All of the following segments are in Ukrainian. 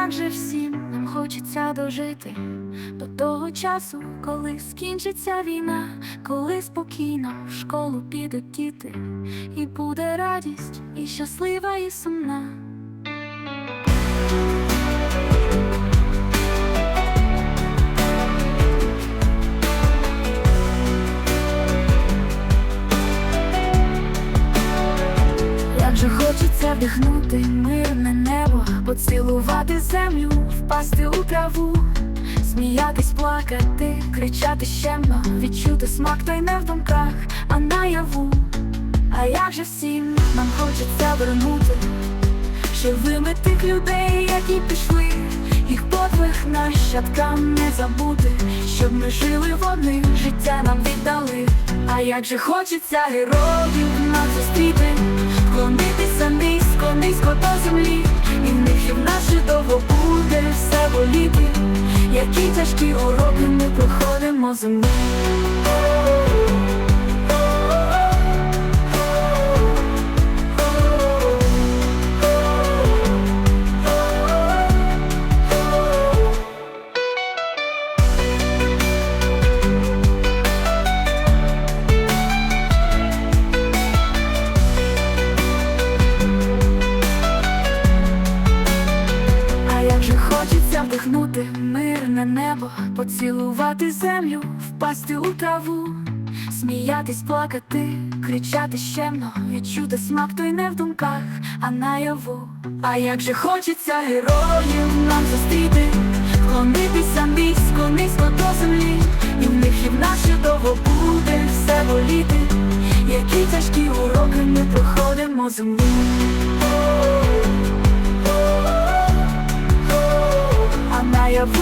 як же всім нам хочеться дожити до того часу, коли скінчиться війна, коли спокійно в школу підуть діти, і буде радість, і щаслива, і сумна. Як хочеться вдихнути мирне небо, поцілувати землю, впасти у траву, сміятись, плакати, кричати щемно, відчути смак той не в думках, а наяву. А як же всім нам хочеться вернути живими тих людей, які пішли, їх подвиг нащадкам не забути, щоб ми жили вони, життя нам віддали. А як же хочеться героїв нам зустріти, вклонитися низько, низько до землі, і в них і в нас житово буде все боліти, які тяжкі уроки ми проходимо зими. А як же хочеться вдихнути мирне небо, поцілувати землю, впасти у траву, сміятись, плакати, кричати щемно, відчути смак той не в думках, а наяву. А як же хочеться героїв нам зустріти, вклонитися низько, низько до землі, і в них і в нас ще довго буде все боліти, які тяжкі уроки ми проходимо землі. Наяву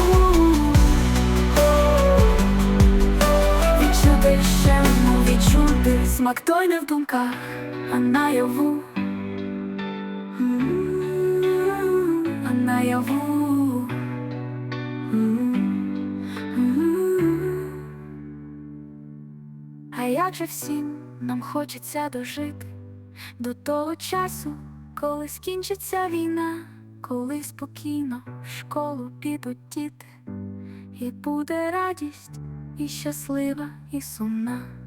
Відчути щему, відчути. Смак той не в думках, а наяву. А наяву. А як же всім нам хочеться дожити до того часу, коли скінчиться війна, коли спокійно в школу підуть діти, і буде радість, і щаслива, і сумна.